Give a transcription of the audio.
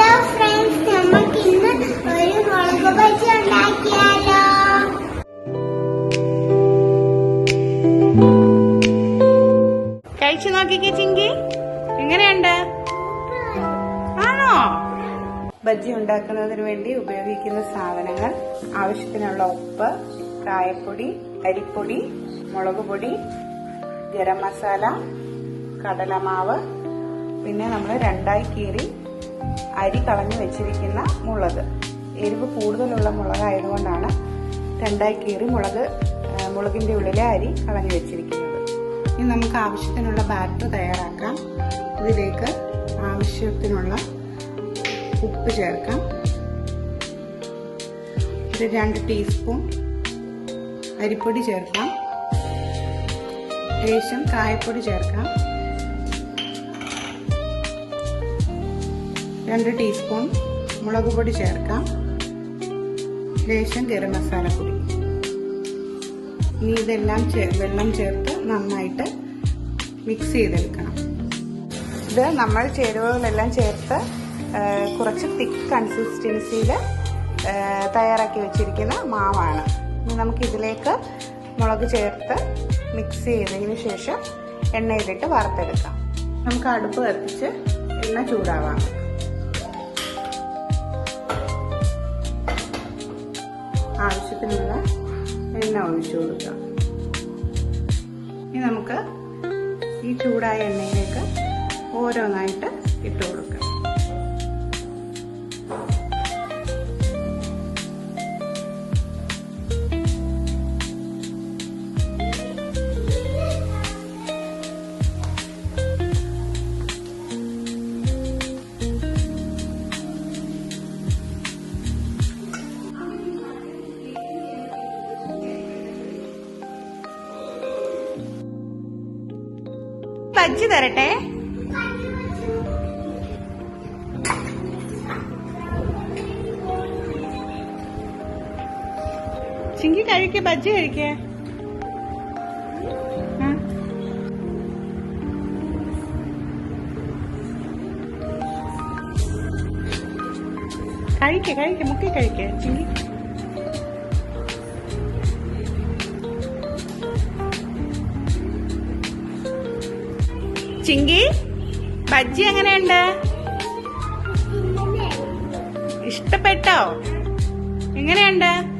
Hello friends നമുക്ക് ഇന്ന് ഒരു മുളക് ബജി ഉണ്ടാക്കിയാലോ? കഴിച്ചു നോക്കിക്കേ ചിങ്കി. എങ്ങനെയുണ്ട്? ആണോ? ബജ്ജി ഉണ്ടാക്കുന്നതിന് വേണ്ടി ഉപയോഗിക്കുന്ന സാധനങ്ങൾ ആവശ്യത്തിനുള്ള ഉപ്പ് കായപ്പൊടി അരിപ്പൊടി മുളക് പൊടി ഗരം മസാല കടലമാവ് പിന്നെ നമ്മൾ രണ്ടായി കീറി അരി കളഞ്ഞു വെച്ചിരിക്കുന്ന മുളക്. എരിവ് കൂടുതലുള്ള മുളകായതുകൊണ്ടാണ് രണ്ടായി കീറി മുളക് മുളകിന്റെ ഉള്ളിലെ അരി കളഞ്ഞു വെച്ചിരിക്കുന്നത്. ഇനി നമുക്ക് ആവശ്യത്തിനുള്ള ബാറ്റർ തയ്യാറാക്കാം. ഇതിലേക്ക് ആവശ്യത്തിനുള്ള ഉപ്പ് ചേർക്കാം. ഒരു രണ്ട് ടീസ്പൂൺ അരിപ്പൊടി ചേർക്കാം. ലേശം കായപ്പൊടി ചേർക്കാം. രണ്ട് ടീസ്പൂൺ മുളക് പൊടി ചേർക്കാം. ലേശം ഗരം മസാല പൊടി. ഇനി ഇതെല്ലാം വെള്ളം ചേർത്ത് നന്നായിട്ട് മിക്സ് ചെയ്തെടുക്കണം. ഇത് നമ്മൾ ചേരുവകളെല്ലാം ചേർത്ത് കുറച്ച് തിക്ക് കൺസിസ്റ്റൻസിയിൽ തയ്യാറാക്കി വെച്ചിരിക്കുന്ന മാവാണ്. ഇനി നമുക്ക് ഇതിലേക്ക് മുളക് ചേർത്ത് മിക്സ് ചെയ്തതിന് ശേഷം എണ്ണയിലിട്ട് വറുത്തെടുക്കാം. നമുക്ക് അടുപ്പ് കത്തിച്ച് എണ്ണ ചൂടാവാം. ആവശ്യത്തിനുള്ള എണ്ണ ഒഴിച്ചു കൊടുക്കാം ഇനി നമുക്ക് ഈ ചൂടായ എണ്ണയിലേക്ക് ഓരോന്നായിട്ട് ഇട്ട് കൊടുക്കാം. ബജ്ജി തരട്ടെ? ചിങ്കി കഴിക്ക ബജ്ജി കഴിക്ക. കഴിക്ക കഴിക്ക മുക്കി കഴിക്ക. ചിങ്കി. ചിങ്കി ബജ്ജി എങ്ങനെയുണ്ട്? ഇഷ്ടപ്പെട്ടോ? എങ്ങനെയുണ്ട്?